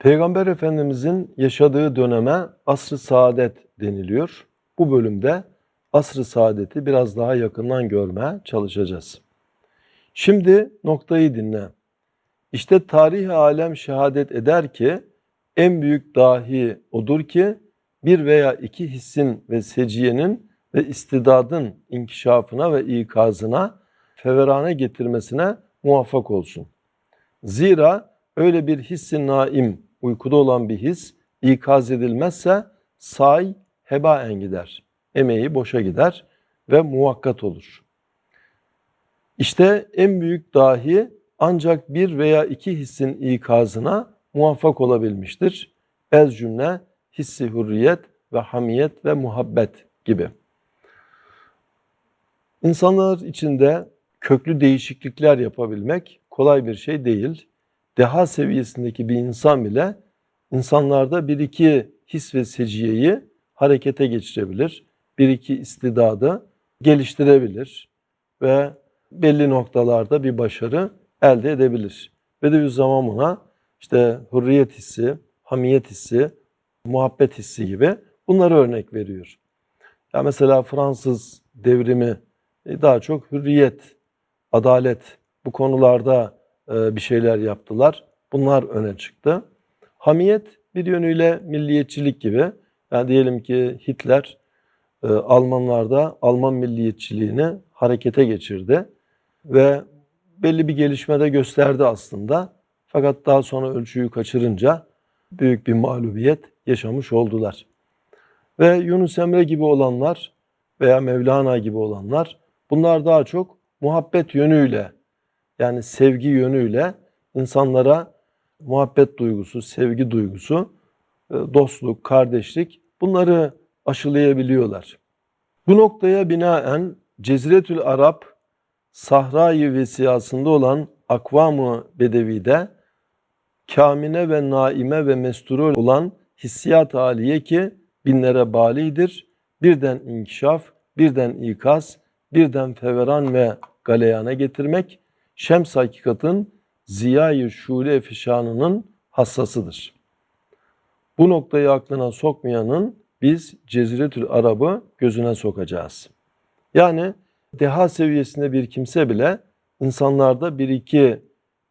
Peygamber Efendimizin yaşadığı döneme asr-ı saadet deniliyor. Bu bölümde asr-ı saadeti biraz daha yakından görmeye çalışacağız. Şimdi noktayı dinle. İşte tarih alem şehadet eder ki en büyük dahi odur ki bir veya iki hissin ve seciyenin ve istidadın inkişafına ve ikazına, feverane getirmesine muvaffak olsun. Zira öyle bir hissi naim, uykuda olan bir his ikaz edilmezse say hebaen gider. Emeği boşa gider ve muvakkat olur. İşte en büyük dahi ancak bir veya iki hissin ikazına muvaffak olabilmiştir. Ez cümle hissi hürriyet ve hamiyet ve muhabbet gibi. İnsanlar içinde köklü değişiklikler yapabilmek kolay bir şey değil. Deha seviyesindeki bir insan bile insanlarda bir iki his ve seciyeyi harekete geçirebilir. Bir iki istidadı geliştirebilir ve belli noktalarda bir başarı elde edebilir. Bediüzzaman buna işte hürriyet hissi, hamiyet hissi, muhabbet hissi gibi bunları örnek veriyor. Ya mesela Fransız devrimi e, daha çok hürriyet, adalet bu konularda bir şeyler yaptılar. Bunlar öne çıktı. Hamiyet bir yönüyle milliyetçilik gibi. Yani diyelim ki Hitler e, Almanlarda Alman milliyetçiliğini harekete geçirdi ve belli bir gelişmede gösterdi aslında. Fakat daha sonra ölçüyü kaçırınca büyük bir mağlubiyet yaşamış oldular. Ve Yunus Emre gibi olanlar veya Mevlana gibi olanlar bunlar daha çok muhabbet yönüyle yani sevgi yönüyle insanlara muhabbet duygusu, sevgi duygusu, e, dostluk, kardeşlik bunları aşılayabiliyorlar. Bu noktaya binaen Ceziretül Arap Sahra-i Vesiyasında olan Akvam-ı Bedevi'de kamine ve naime ve mesture olan hissiyat haliye ki binlere balidir. Birden inkişaf, birden ikaz, birden feveran ve galeyana getirmek, şems hakikatın ziyayı şule efişanının hassasıdır. Bu noktayı aklına sokmayanın biz Ceziretül Arab'ı gözüne sokacağız. Yani deha seviyesinde bir kimse bile insanlarda bir iki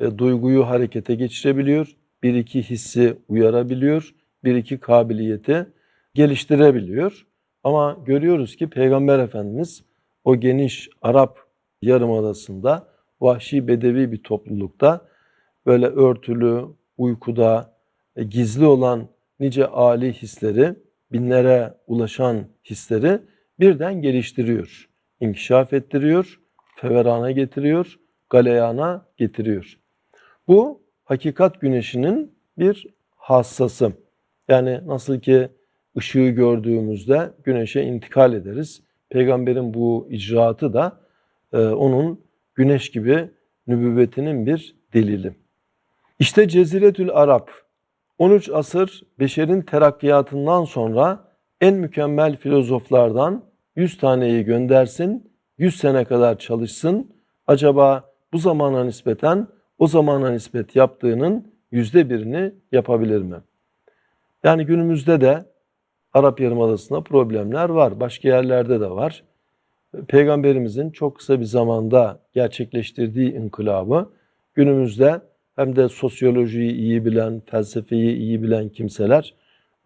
e, duyguyu harekete geçirebiliyor, bir iki hissi uyarabiliyor, bir iki kabiliyeti geliştirebiliyor. Ama görüyoruz ki Peygamber Efendimiz o geniş Arap Yarımadası'nda vahşi bedevi bir toplulukta böyle örtülü, uykuda, e, gizli olan nice âli hisleri, binlere ulaşan hisleri birden geliştiriyor, inkişaf ettiriyor, feverana getiriyor, galeyana getiriyor. Bu hakikat güneşinin bir hassası. Yani nasıl ki ışığı gördüğümüzde güneşe intikal ederiz. Peygamberin bu icraatı da e, onun güneş gibi nübüvvetinin bir delili. İşte Ceziretül Arap 13 asır beşerin terakkiyatından sonra en mükemmel filozoflardan 100 taneyi göndersin, 100 sene kadar çalışsın. Acaba bu zamana nispeten o zamana nispet yaptığının yüzde birini yapabilir mi? Yani günümüzde de Arap Yarımadası'nda problemler var. Başka yerlerde de var. Peygamberimizin çok kısa bir zamanda gerçekleştirdiği inkılabı günümüzde hem de sosyolojiyi iyi bilen, felsefeyi iyi bilen kimseler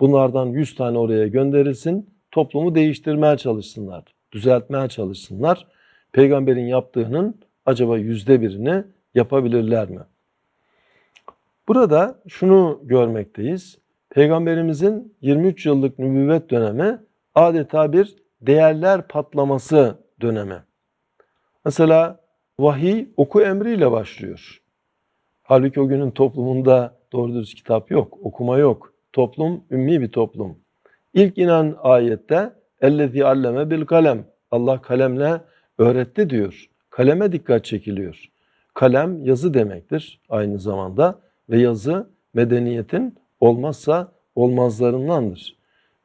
bunlardan 100 tane oraya gönderilsin, toplumu değiştirmeye çalışsınlar, düzeltmeye çalışsınlar. Peygamberin yaptığının acaba yüzde birini yapabilirler mi? Burada şunu görmekteyiz. Peygamberimizin 23 yıllık nübüvvet dönemi adeta bir değerler patlaması dönemi. Mesela vahiy oku emriyle başlıyor. Halbuki o günün toplumunda doğru dürüst kitap yok, okuma yok. Toplum ümmi bir toplum. İlk inen ayette ellezî alleme bil kalem. Allah kalemle öğretti diyor. Kaleme dikkat çekiliyor. Kalem yazı demektir aynı zamanda ve yazı medeniyetin olmazsa olmazlarındandır.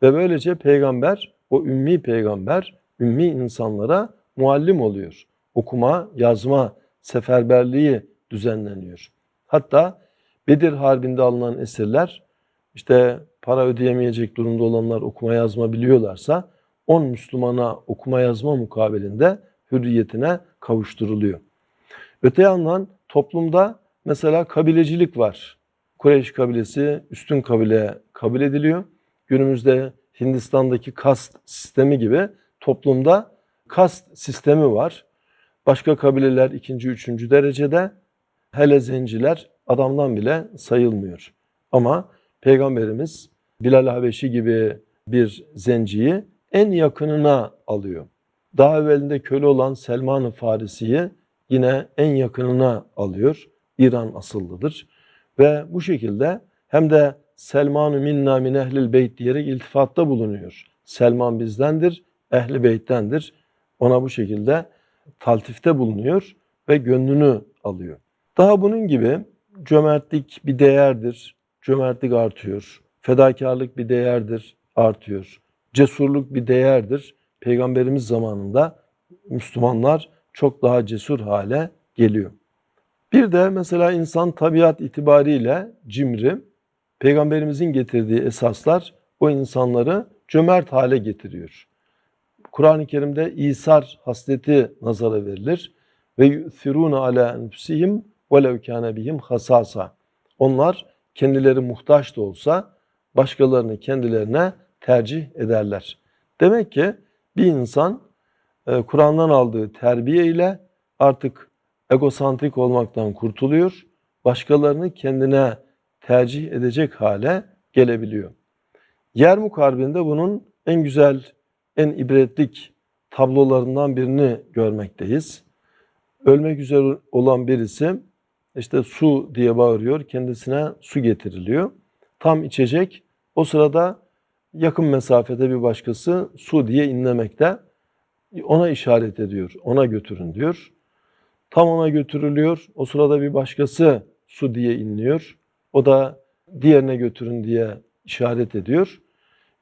Ve böylece peygamber, o ümmi peygamber, ümmi insanlara muallim oluyor. Okuma, yazma, seferberliği düzenleniyor. Hatta Bedir Harbi'nde alınan esirler işte para ödeyemeyecek durumda olanlar okuma yazma biliyorlarsa 10 Müslümana okuma yazma mukabilinde hürriyetine kavuşturuluyor. Öte yandan toplumda mesela kabilecilik var. Kureyş kabilesi üstün kabile kabul ediliyor. Günümüzde Hindistan'daki kast sistemi gibi toplumda kast sistemi var. Başka kabileler ikinci, üçüncü derecede. Hele zenciler adamdan bile sayılmıyor. Ama Peygamberimiz Bilal Habeşi gibi bir zenciyi en yakınına alıyor. Daha evvelinde köle olan Selman-ı Farisi'yi yine en yakınına alıyor. İran asıllıdır. Ve bu şekilde hem de Selman-ı minna min ehlil beyt diyerek iltifatta bulunuyor. Selman bizdendir, ehli beyttendir. Ona bu şekilde taltifte bulunuyor ve gönlünü alıyor. Daha bunun gibi cömertlik bir değerdir. Cömertlik artıyor. Fedakarlık bir değerdir, artıyor. Cesurluk bir değerdir. Peygamberimiz zamanında Müslümanlar çok daha cesur hale geliyor. Bir de mesela insan tabiat itibariyle cimri, Peygamberimizin getirdiği esaslar o insanları cömert hale getiriyor. Kur'an-ı Kerim'de İsar hasleti nazara verilir. Ve yu'thirûne alâ enfusihim velev kâne bihim hasasa. Onlar kendileri muhtaç da olsa başkalarını kendilerine tercih ederler. Demek ki bir insan e, Kur'an'dan aldığı terbiye ile artık egosantrik olmaktan kurtuluyor. Başkalarını kendine tercih edecek hale gelebiliyor. Yermuk Harbi'nde bunun en güzel, en ibretlik tablolarından birini görmekteyiz. Ölmek üzere olan birisi işte su diye bağırıyor, kendisine su getiriliyor. Tam içecek, o sırada yakın mesafede bir başkası su diye inlemekte. Ona işaret ediyor, ona götürün diyor. Tam ona götürülüyor, o sırada bir başkası su diye inliyor. O da diğerine götürün diye işaret ediyor.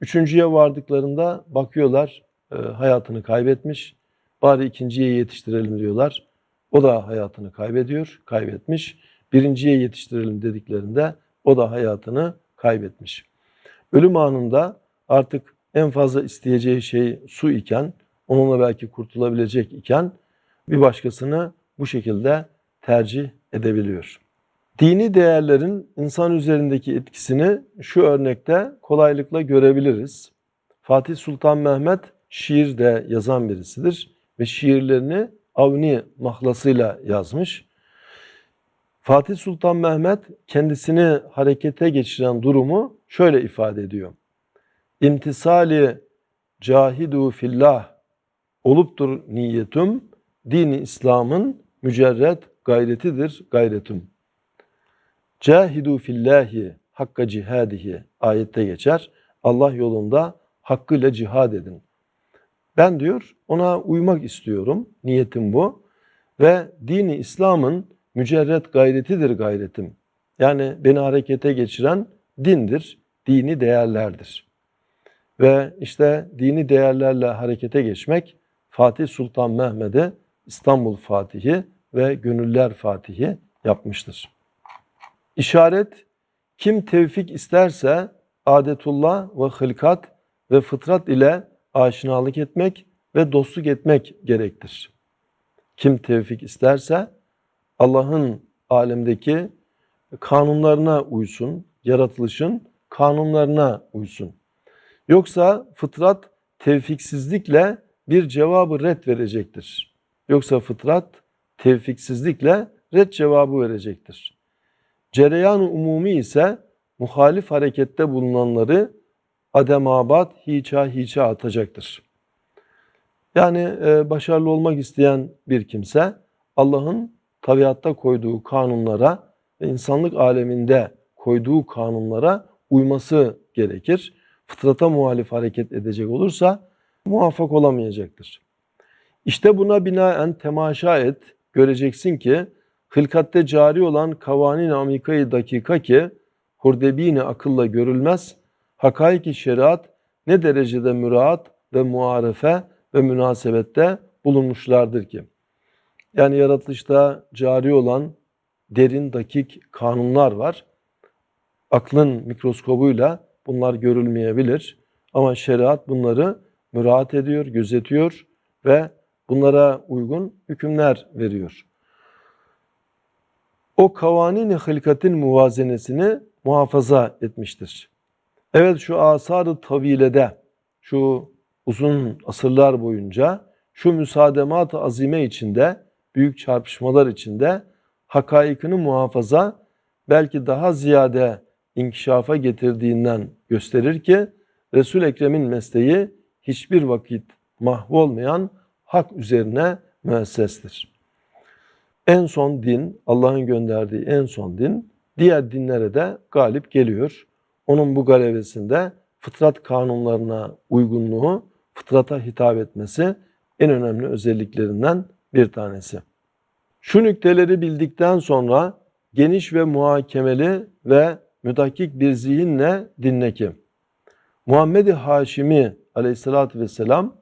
Üçüncüye vardıklarında bakıyorlar e, hayatını kaybetmiş. Bari ikinciye yetiştirelim diyorlar. O da hayatını kaybediyor, kaybetmiş. Birinciye yetiştirelim dediklerinde o da hayatını kaybetmiş. Ölüm anında artık en fazla isteyeceği şey su iken, onunla belki kurtulabilecek iken bir başkasını bu şekilde tercih edebiliyor. Dini değerlerin insan üzerindeki etkisini şu örnekte kolaylıkla görebiliriz. Fatih Sultan Mehmet şiir yazan birisidir ve şiirlerini Avni mahlasıyla yazmış. Fatih Sultan Mehmet kendisini harekete geçiren durumu şöyle ifade ediyor. İmtisali cahidu fillah oluptur niyetum, dini İslam'ın mücerret gayretidir gayretum. Cahidu fillahi hakka cihadihi ayette geçer. Allah yolunda hakkıyla cihad edin. Ben diyor ona uymak istiyorum. Niyetim bu. Ve dini İslam'ın mücerret gayretidir gayretim. Yani beni harekete geçiren dindir, dini değerlerdir. Ve işte dini değerlerle harekete geçmek Fatih Sultan Mehmet'e İstanbul Fatihi ve Gönüller Fatihi yapmıştır. İşaret kim tevfik isterse adetullah ve hılkat ve fıtrat ile aşinalık etmek ve dostluk etmek gerektir. Kim tevfik isterse Allah'ın alemdeki kanunlarına uysun, yaratılışın kanunlarına uysun. Yoksa fıtrat tevfiksizlikle bir cevabı red verecektir. Yoksa fıtrat tevfiksizlikle red cevabı verecektir. Cereyan-ı umumi ise muhalif harekette bulunanları ademabat hiça hiça atacaktır. Yani e, başarılı olmak isteyen bir kimse Allah'ın tabiatta koyduğu kanunlara ve insanlık aleminde koyduğu kanunlara uyması gerekir. Fıtrata muhalif hareket edecek olursa muvaffak olamayacaktır. İşte buna binaen temaşa et, göreceksin ki hılkatte cari olan kavanin amikayı dakika ki hurdebini akılla görülmez, hakaiki şeriat ne derecede müraat ve muarefe ve münasebette bulunmuşlardır ki. Yani yaratılışta cari olan derin dakik kanunlar var. aklın mikroskobuyla bunlar görülmeyebilir. Ama şeriat bunları müraat ediyor, gözetiyor ve bunlara uygun hükümler veriyor. O kavanini hılkatin muvazenesini muhafaza etmiştir. Evet şu asar-ı tavilede, şu uzun asırlar boyunca şu müsaademat-ı azime içinde, büyük çarpışmalar içinde hakaikini muhafaza belki daha ziyade inkişafa getirdiğinden gösterir ki Resul Ekrem'in mesleği hiçbir vakit mahvolmayan hak üzerine müessestir. En son din, Allah'ın gönderdiği en son din, diğer dinlere de galip geliyor. Onun bu galebesinde fıtrat kanunlarına uygunluğu, fıtrata hitap etmesi en önemli özelliklerinden bir tanesi. Şu nükteleri bildikten sonra geniş ve muhakemeli ve müdakik bir zihinle dinle ki Muhammed-i Haşimi aleyhissalatü vesselam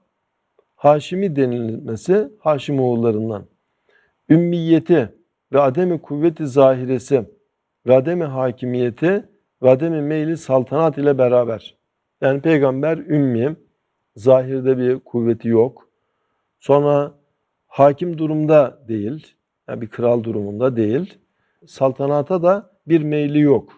Haşimi denilmesi Haşim oğullarından. Ümmiyeti ve ademi kuvveti zahiresi ve ademi hakimiyeti ve ademi meyli saltanat ile beraber. Yani peygamber ümmi, zahirde bir kuvveti yok. Sonra hakim durumda değil, yani bir kral durumunda değil. Saltanata da bir meyli yok.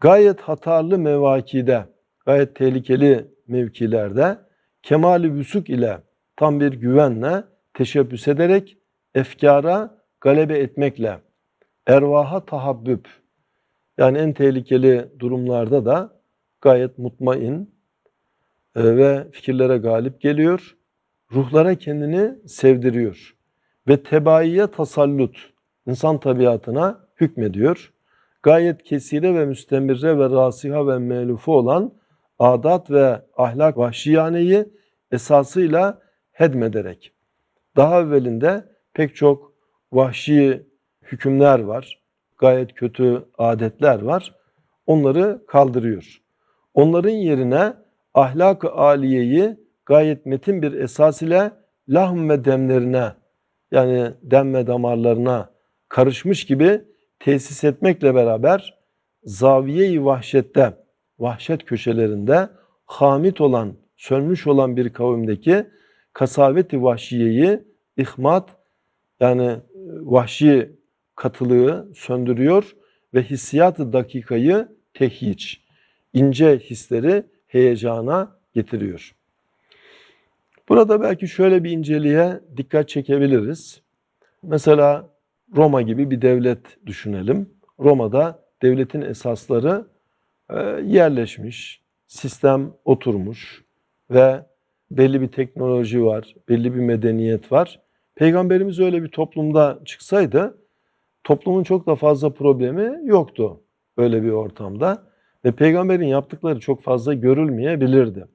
Gayet hatarlı mevakide, gayet tehlikeli mevkilerde kemali vüsuk ile tam bir güvenle teşebbüs ederek efkara galebe etmekle ervaha tahabbüp yani en tehlikeli durumlarda da gayet mutmain e, ve fikirlere galip geliyor. Ruhlara kendini sevdiriyor ve tebaiye tasallut insan tabiatına hükmediyor. Gayet kesire ve müstemirre ve rasiha ve melufu olan adat ve ahlak vahşiyaneyi esasıyla hedmederek. Daha evvelinde pek çok vahşi hükümler var, gayet kötü adetler var. Onları kaldırıyor. Onların yerine ahlak-ı aliyeyi gayet metin bir esas ile lahm ve demlerine yani dem ve damarlarına karışmış gibi tesis etmekle beraber zaviye-i vahşette, vahşet köşelerinde hamit olan, sönmüş olan bir kavimdeki kasaveti vahşiyeyi ihmat yani e, vahşi katılığı söndürüyor ve hissiyatı dakikayı tehyiç, ince hisleri heyecana getiriyor. Burada belki şöyle bir inceliğe dikkat çekebiliriz. Mesela Roma gibi bir devlet düşünelim. Roma'da devletin esasları e, yerleşmiş, sistem oturmuş ve belli bir teknoloji var, belli bir medeniyet var. Peygamberimiz öyle bir toplumda çıksaydı toplumun çok da fazla problemi yoktu öyle bir ortamda ve peygamberin yaptıkları çok fazla görülmeyebilirdi.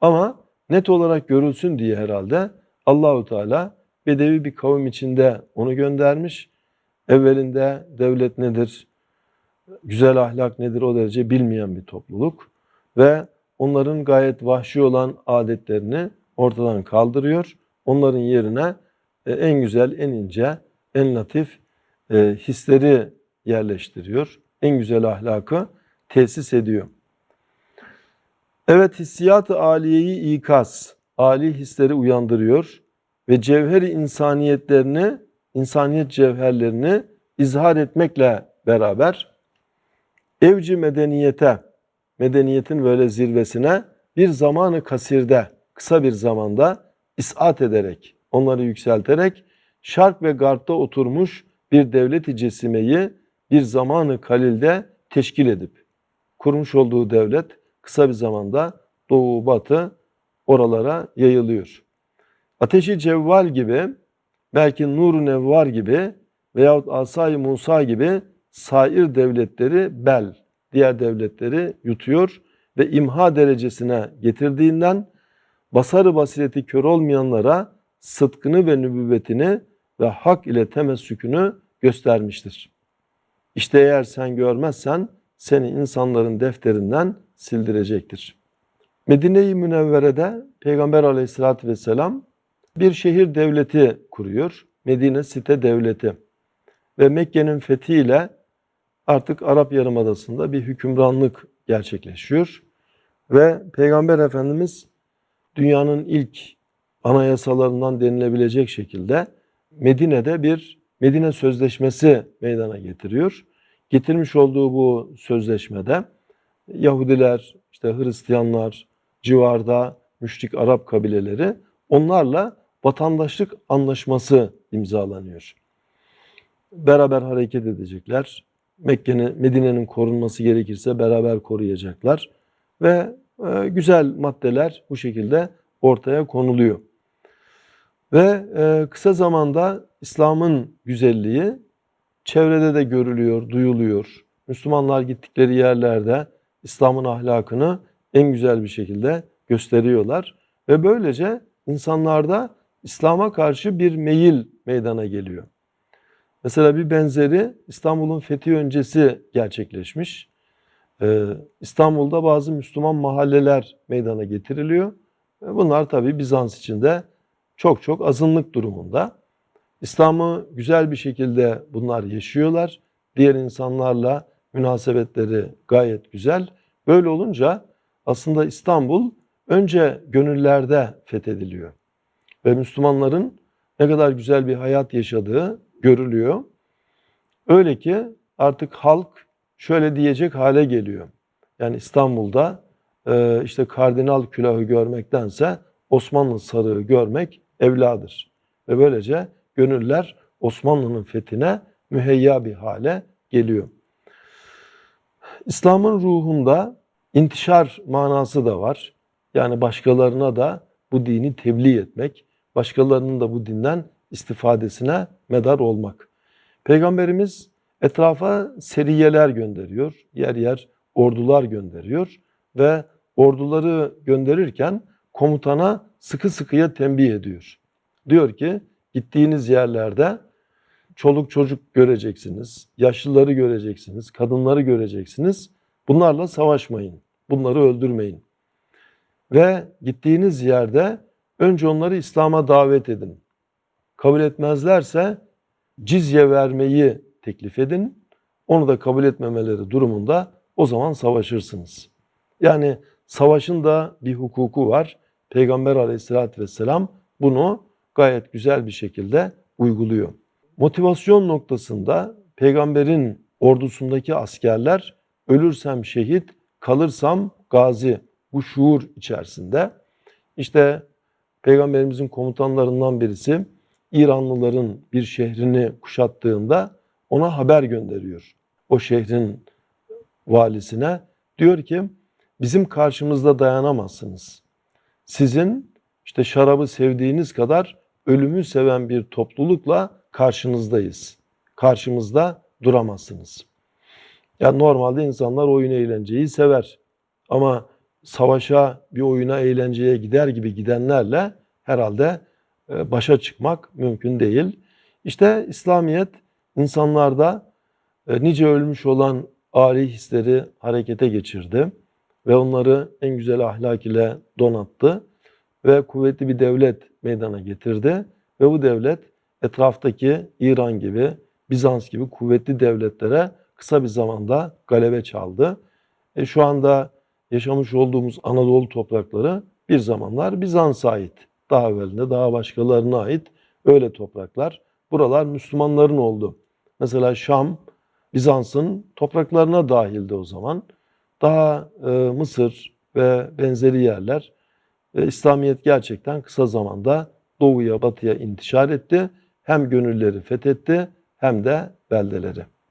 Ama net olarak görülsün diye herhalde Allahu Teala bedevi bir kavim içinde onu göndermiş. Evvelinde devlet nedir, güzel ahlak nedir o derece bilmeyen bir topluluk ve onların gayet vahşi olan adetlerini ortadan kaldırıyor. Onların yerine en güzel, en ince, en latif e, hisleri yerleştiriyor. En güzel ahlakı tesis ediyor. Evet hissiyat-ı aliyeyi ikaz, ali hisleri uyandırıyor ve cevheri insaniyetlerini, insaniyet cevherlerini izhar etmekle beraber evci medeniyete, medeniyetin böyle zirvesine bir zamanı kasirde, kısa bir zamanda isat ederek, onları yükselterek şark ve garpta oturmuş bir devleti cesimeyi bir zamanı kalilde teşkil edip kurmuş olduğu devlet kısa bir zamanda doğu batı oralara yayılıyor. Ateşi cevval gibi belki nur nevvar gibi veyahut asay Musa gibi sair devletleri bel, diğer devletleri yutuyor ve imha derecesine getirdiğinden basarı basireti kör olmayanlara sıdkını ve nübüvvetini ve hak ile temessükünü göstermiştir. İşte eğer sen görmezsen seni insanların defterinden sildirecektir. Medine-i Münevvere'de Peygamber aleyhissalatü vesselam bir şehir devleti kuruyor. Medine site devleti. Ve Mekke'nin fethiyle artık Arap Yarımadası'nda bir hükümranlık gerçekleşiyor. Ve Peygamber Efendimiz dünyanın ilk anayasalarından denilebilecek şekilde Medine'de bir Medine Sözleşmesi meydana getiriyor. Getirmiş olduğu bu sözleşmede Yahudiler, işte Hristiyanlar, civarda müşrik Arap kabileleri onlarla vatandaşlık anlaşması imzalanıyor. Beraber hareket edecekler. Mekke'nin, Medine'nin korunması gerekirse beraber koruyacaklar. Ve e, güzel maddeler bu şekilde ortaya konuluyor. Ve e, kısa zamanda İslam'ın güzelliği çevrede de görülüyor, duyuluyor. Müslümanlar gittikleri yerlerde İslam'ın ahlakını en güzel bir şekilde gösteriyorlar. Ve böylece insanlarda İslam'a karşı bir meyil meydana geliyor. Mesela bir benzeri İstanbul'un fethi öncesi gerçekleşmiş. Ee, İstanbul'da bazı Müslüman mahalleler meydana getiriliyor. Ve Bunlar tabi Bizans içinde çok çok azınlık durumunda. İslam'ı güzel bir şekilde bunlar yaşıyorlar. Diğer insanlarla münasebetleri gayet güzel. Böyle olunca aslında İstanbul önce gönüllerde fethediliyor. Ve Müslümanların ne kadar güzel bir hayat yaşadığı görülüyor. Öyle ki artık halk şöyle diyecek hale geliyor. Yani İstanbul'da işte kardinal külahı görmektense Osmanlı sarığı görmek evladır. Ve böylece gönüller Osmanlı'nın fethine müheyya bir hale geliyor. İslam'ın ruhunda intişar manası da var. Yani başkalarına da bu dini tebliğ etmek, başkalarının da bu dinden istifadesine medar olmak. Peygamberimiz etrafa seriyeler gönderiyor, yer yer ordular gönderiyor ve orduları gönderirken komutana sıkı sıkıya tembih ediyor. Diyor ki gittiğiniz yerlerde çoluk çocuk göreceksiniz, yaşlıları göreceksiniz, kadınları göreceksiniz. Bunlarla savaşmayın, bunları öldürmeyin. Ve gittiğiniz yerde önce onları İslam'a davet edin. Kabul etmezlerse cizye vermeyi teklif edin. Onu da kabul etmemeleri durumunda o zaman savaşırsınız. Yani savaşın da bir hukuku var. Peygamber aleyhissalatü vesselam bunu gayet güzel bir şekilde uyguluyor. Motivasyon noktasında peygamberin ordusundaki askerler ölürsem şehit, kalırsam gazi bu şuur içerisinde. İşte peygamberimizin komutanlarından birisi İranlıların bir şehrini kuşattığında ona haber gönderiyor. O şehrin valisine diyor ki bizim karşımızda dayanamazsınız. Sizin işte şarabı sevdiğiniz kadar ölümü seven bir toplulukla karşınızdayız. Karşımızda duramazsınız. Ya normalde insanlar oyun eğlenceyi sever. Ama savaşa, bir oyuna, eğlenceye gider gibi gidenlerle herhalde e, başa çıkmak mümkün değil. İşte İslamiyet insanlarda e, nice ölmüş olan âli hisleri harekete geçirdi ve onları en güzel ahlak ile donattı ve kuvvetli bir devlet meydana getirdi ve bu devlet etraftaki İran gibi, Bizans gibi kuvvetli devletlere kısa bir zamanda galebe çaldı. E şu anda yaşamış olduğumuz Anadolu toprakları bir zamanlar Bizans'a ait. Daha evvelinde daha başkalarına ait öyle topraklar. Buralar Müslümanların oldu. Mesela Şam, Bizans'ın topraklarına dahildi o zaman. Daha e, Mısır ve benzeri yerler ve İslamiyet gerçekten kısa zamanda doğuya batıya intişar etti. Hem gönülleri fethetti hem de beldeleri.